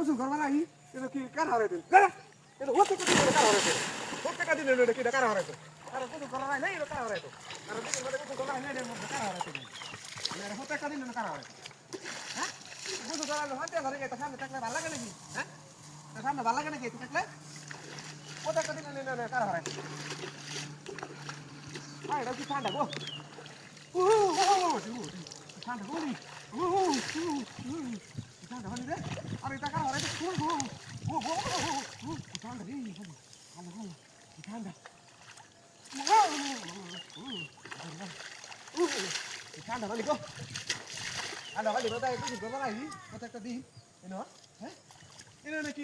গোসল করবা নাই এটা কি কার হারাইতে কারা এটা হতে কত দিন কার হারাইতে হতে কত দিন এটা কি কার হারাইতে আর গোসল করা নাই নাই এটা কার হারাইতে আর গোসল করে গোসল করা নাই নাই এটা কার হারাইতে এটা হতে কত দিন কার হারাইতে হ্যাঁ গোসল করা হতে ঘরে এটা সামনে থাকলে ভালো লাগে নাকি হ্যাঁ এটা সামনে ভালো লাগে নাকি এটা থাকলে হতে কত দিন কার হারাইতে আয় এটা কি ঠান্ডা গো ও গো ও ও ঠান্ডা মানে এটা কার ও ও ও ঠান্ডা রে ঠান্ডা ঠান্ডা ঠান্ডা ঠান্ডা মানে গো ঠান্ডা মানে দাদা একটু গরম নাই কত একটা দিন এনো হ্যাঁ এনে নাকি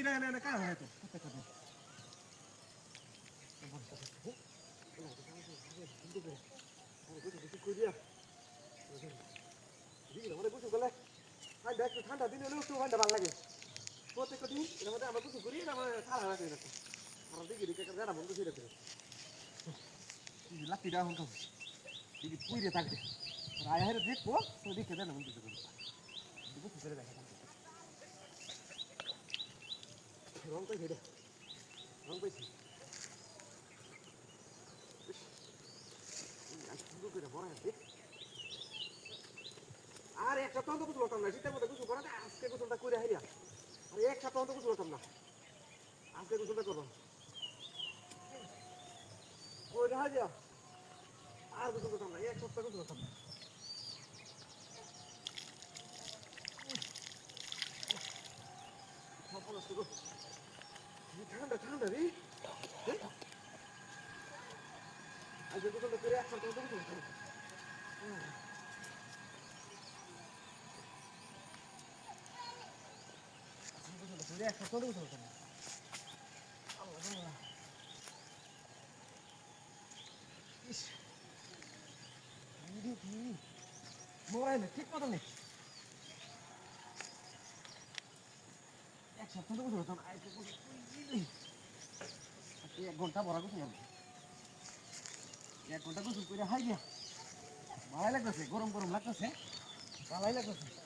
একটা দিন হলেও একটু ঠান্ডা ভালো লাগে। প্রত্যেকটা দিন এর মধ্যে আমরা কিছু করি আমার খারাপ লাগে এরকম আমরা দেখি, দেখে, একটা বন্ধ ছিল লাত্তিটা রায় হারে দেখব, তো দেখে দেন বন্ধু করে বুঝতে পেরে দেখা সুন্দর করে বড় আছে আর এক সপ্তাহ তো কিছু করতাম না, শীতের মধ্যে কিছু করা আজকে গোসলটা করে হারিয়া। আর এক সপ্তাহ তো কিছু করতাম না আজকে গোসলটা করব। করে হারিয়া আর গোসল করতাম না, এক সপ্তাহ গোসল করতাম না। ঠান্ডা ঠান্ডা রে? আজকে গোসলটা করে এক সপ্তাহ তো গোসল করতাম না। করে এক সপ্তাহ তো গোসল করতাম না। আল্লাহ, আল্লাহ। ইস, কি রে কি? মোবাইল ঠিক মতো নেই এক সপ্তাহ তো করেছি। আজকে এক ঘণ্টা বড় গোসল করব এক ঘণ্টা গোসল করে হাই গিয়া ভালোই লাগতেছে, গরম গরম লাগতেছে ভালোই লাগতেছে